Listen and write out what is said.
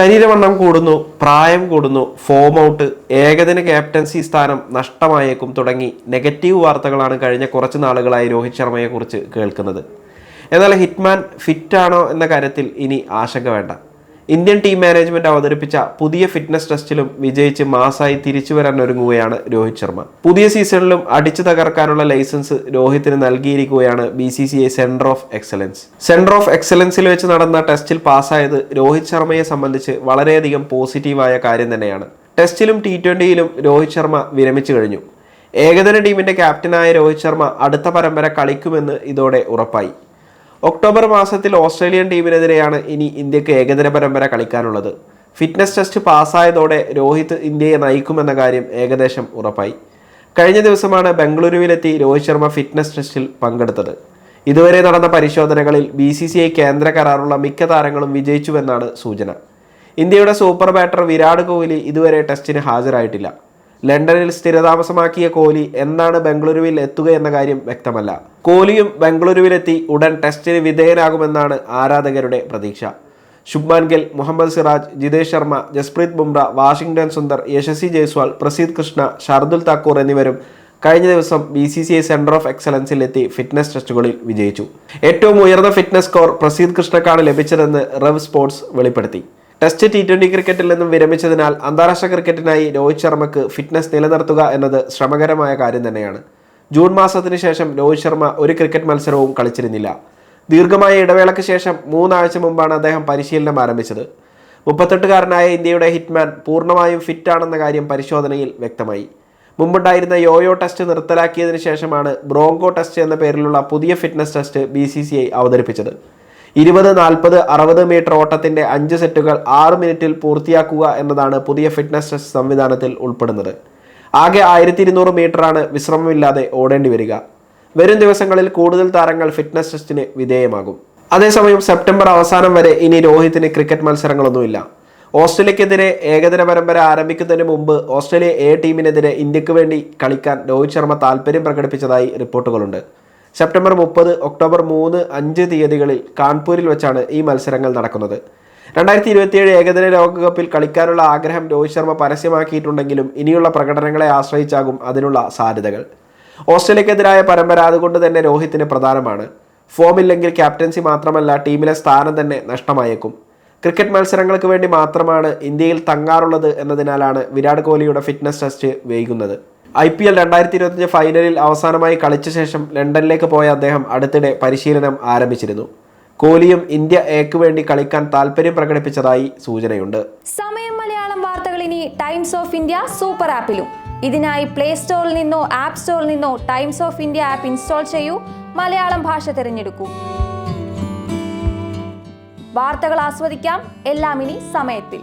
ശരീരവണ്ണം കൂടുന്നു പ്രായം കൂടുന്നു ഫോം ഔട്ട് ഏകദിന ക്യാപ്റ്റൻസി സ്ഥാനം നഷ്ടമായേക്കും തുടങ്ങി നെഗറ്റീവ് വാർത്തകളാണ് കഴിഞ്ഞ കുറച്ച് നാളുകളായി രോഹിത് ശർമ്മയെക്കുറിച്ച് കേൾക്കുന്നത്. എന്നാൽ ഹിറ്റ്മാൻ ഫിറ്റാണോ എന്ന കാര്യത്തിൽ ഇനി ആശങ്ക വേണ്ട. ഇന്ത്യൻ ടീം മാനേജ്മെന്റ് അവതരിപ്പിച്ച പുതിയ ഫിറ്റ്നസ് ടെസ്റ്റിലും വിജയിച്ച് മാസായി തിരിച്ചു വരാൻ ഒരുങ്ങുകയാണ് രോഹിത് ശർമ്മ. പുതിയ സീസണിലും അടിച്ചു തകർക്കാനുള്ള ലൈസൻസ് രോഹിത്തിന് നൽകിയിരിക്കുകയാണ് B C C I centre of excellence. Centre of എക്സലൻസിൽ വെച്ച് നടന്ന ടെസ്റ്റിൽ പാസ്സായത് രോഹിത് ശർമ്മയെ സംബന്ധിച്ച് വളരെയധികം പോസിറ്റീവായ കാര്യം തന്നെയാണ്. ടെസ്റ്റിലും ടി ട്വന്റിയിലും രോഹിത് ശർമ്മ വിരമിച്ചു കഴിഞ്ഞു. ഏകദിന ടീമിന്റെ ക്യാപ്റ്റനായ രോഹിത് ശർമ്മ അടുത്ത പരമ്പര കളിക്കുമെന്ന് ഇതോടെ ഉറപ്പായി. ഒക്ടോബർ മാസത്തിൽ ഓസ്ട്രേലിയൻ ടീമിനെതിരെയാണ് ഇനി ഇന്ത്യയ്ക്ക് ഏകദിന പരമ്പര കളിക്കാനുള്ളത്. ഫിറ്റ്നസ് ടെസ്റ്റ് പാസ്സായതോടെ രോഹിത് ഇന്ത്യയെ നയിക്കുമെന്ന കാര്യം ഏകദേശം ഉറപ്പായി. കഴിഞ്ഞ ദിവസമാണ് ബംഗളൂരുവിലെത്തി രോഹിത് ശർമ്മ ഫിറ്റ്നസ് ടെസ്റ്റിൽ പങ്കെടുത്തത്. ഇതുവരെ നടന്ന പരിശോധനകളിൽ ബി സി സി ഐ കേന്ദ്ര കരാറുള്ള മിക്ക താരങ്ങളും വിജയിച്ചുവെന്നാണ് സൂചന. ഇന്ത്യയുടെ സൂപ്പർ ബാറ്റർ വിരാട് കോഹ്ലി ഇതുവരെ ടെസ്റ്റിന് ഹാജരായിട്ടില്ല. ലണ്ടനിൽ സ്ഥിരതാമസമാക്കിയ കോഹ്ലി എന്നാണ് ബംഗളൂരുവിൽ എത്തുക എന്ന കാര്യം വ്യക്തമല്ല. കോഹ്ലിയും ബംഗളൂരുവിലെത്തി ഉടൻ ടെസ്റ്റിന് വിധേയനാകുമെന്നാണ് ആരാധകരുടെ പ്രതീക്ഷ. ശുഭ്മാൻ ഗിൽ മുഹമ്മദ് സിറാജ് ജിതേഷ് ശർമ്മ ജസ്പ്രീത് ബുംറ വാഷിംഗ്ടൺ സുന്ദർ യശസ്വി ജയ്സ്വാൾ പ്രസീദ് കൃഷ്ണ ഷാർദുൽ താക്കൂർ എന്നിവരും കഴിഞ്ഞ ദിവസം B C C I centre of എക്സലൻസിൽ എത്തി ഫിറ്റ്നസ് ടെസ്റ്റുകളിൽ വിജയിച്ചു. ഏറ്റവും ഉയർന്ന ഫിറ്റ്നസ് സ്കോർ പ്രസീദ് കൃഷ്ണക്കാണ് ലഭിച്ചതെന്ന് റവ് സ്പോർട്സ് വെളിപ്പെടുത്തി. ടെസ്റ്റ് ടി ട്വന്റി ക്രിക്കറ്റിൽ നിന്നും വിരമിച്ചതിനാൽ അന്താരാഷ്ട്ര ക്രിക്കറ്റിനായി രോഹിത് ശർമ്മക്ക് ഫിറ്റ്നസ് നിലനിർത്തുക എന്നത് ശ്രമകരമായ കാര്യം തന്നെയാണ്. ജൂൺ മാസത്തിന് ശേഷം രോഹിത് ശർമ്മ ഒരു ക്രിക്കറ്റ് മത്സരവും കളിച്ചിരുന്നില്ല. ദീർഘമായ ഇടവേളയ്ക്ക് ശേഷം മൂന്നാഴ്ച മുമ്പാണ് അദ്ദേഹം പരിശീലനം ആരംഭിച്ചത്. മുപ്പത്തെട്ടുകാരനായ ഇന്ത്യയുടെ ഹിറ്റ്മാൻ പൂർണമായും ഫിറ്റാണെന്ന കാര്യം പരിശോധനയിൽ വ്യക്തമായി. മുമ്പുണ്ടായിരുന്ന യോയോ ടെസ്റ്റ് നിർത്തലാക്കിയതിനു ശേഷമാണ് ബ്രോങ്കോ ടെസ്റ്റ് എന്ന പേരിലുള്ള പുതിയ ഫിറ്റ്നസ് ടെസ്റ്റ് ബി അവതരിപ്പിച്ചത്. ഇരുപത് നാൽപ്പത് അറുപത് മീറ്റർ ഓട്ടത്തിന്റെ അഞ്ച് സെറ്റുകൾ ആറ് മിനിറ്റിൽ പൂർത്തിയാക്കുക എന്നതാണ് പുതിയ ഫിറ്റ്നസ് ടെസ്റ്റ് സംവിധാനത്തിൽ ഉൾപ്പെടുന്നത്. ആകെ ആയിരത്തി ഇരുന്നൂറ് മീറ്ററാണ് വിശ്രമമില്ലാതെ ഓടേണ്ടി വരിക. വരും ദിവസങ്ങളിൽ കൂടുതൽ താരങ്ങൾ ഫിറ്റ്നസ് ടെസ്റ്റിന് വിധേയമാകും. അതേസമയം സെപ്റ്റംബർ അവസാനം വരെ ഇനി രോഹിത്തിന് ക്രിക്കറ്റ് മത്സരങ്ങളൊന്നുമില്ല. ഓസ്ട്രേലിയക്കെതിരെ ഏകദിന പരമ്പര ആരംഭിക്കുന്നതിന് മുമ്പ് ഓസ്ട്രേലിയ എ ടീമിനെതിരെ ഇന്ത്യയ്ക്ക് വേണ്ടി കളിക്കാൻ രോഹിത് ശർമ്മ താൽപ്പര്യം പ്രകടിപ്പിച്ചതായി റിപ്പോർട്ടുകളുണ്ട്. സെപ്റ്റംബർ മുപ്പത് ഒക്ടോബർ മൂന്ന് അഞ്ച് തീയതികളിൽ കാൺപൂരിൽ വെച്ചാണ് ഈ മത്സരങ്ങൾ നടക്കുന്നത്. രണ്ടായിരത്തി ഇരുപത്തിയേഴ് ഏകദിന ലോകകപ്പിൽ കളിക്കാനുള്ള ആഗ്രഹം രോഹിത് ശർമ്മ പരസ്യമാക്കിയിട്ടുണ്ടെങ്കിലും ഇനിയുള്ള പ്രകടനങ്ങളെ ആശ്രയിച്ചാകും അതിനുള്ള സാധ്യതകൾ. ഓസ്ട്രേലിയക്കെതിരായ പരമ്പര അതുകൊണ്ട് തന്നെ രോഹിത്തിന് പ്രധാനമാണ്. ഫോമില്ലെങ്കിൽ ക്യാപ്റ്റൻസി മാത്രമല്ല ടീമിലെ സ്ഥാനം തന്നെ നഷ്ടമായേക്കും. ക്രിക്കറ്റ് മത്സരങ്ങൾക്ക് വേണ്ടി മാത്രമാണ് ഇന്ത്യയിൽ തങ്ങാറുള്ളത് എന്നതിനാലാണ് വിരാട് കോഹ്ലിയുടെ ഫിറ്റ്നസ് ടെസ്റ്റ് വൈകുന്നത്. ഐ പി എൽ രണ്ടായിരത്തി ഇരുപത്തിയഞ്ച് ഫൈനലിൽ അവസാനമായി കളിച്ച ശേഷം ലണ്ടനിലേക്ക് പോയ അദ്ദേഹം അടുത്തിടെ പരിശീലനം ആരംഭിച്ചിരുന്നു. കോഹ്ലിയും ഇന്ത്യ എക്ക് വേണ്ടി കളിക്കാൻ താല്പര്യം പ്രകടിപ്പിച്ചതായി സൂചനയുണ്ട്. സമയം മലയാളം വാർത്തകൾ ഇനി ടൈംസ് ഓഫ് ഇന്ത്യ സൂപ്പർ ആപ്പിലും. ഇതിനായി പ്ലേ സ്റ്റോറിൽ നിന്നോ ആപ്പ് സ്റ്റോറിൽ നിന്നോ Times of India app install ചെയ്യൂ. മലയാളം ഭാഷ തിരഞ്ഞെടുക്കൂ. വാർത്തകൾ ആസ്വദിക്കാം. എല്ലാം ഇനി സമയത്തിൽ.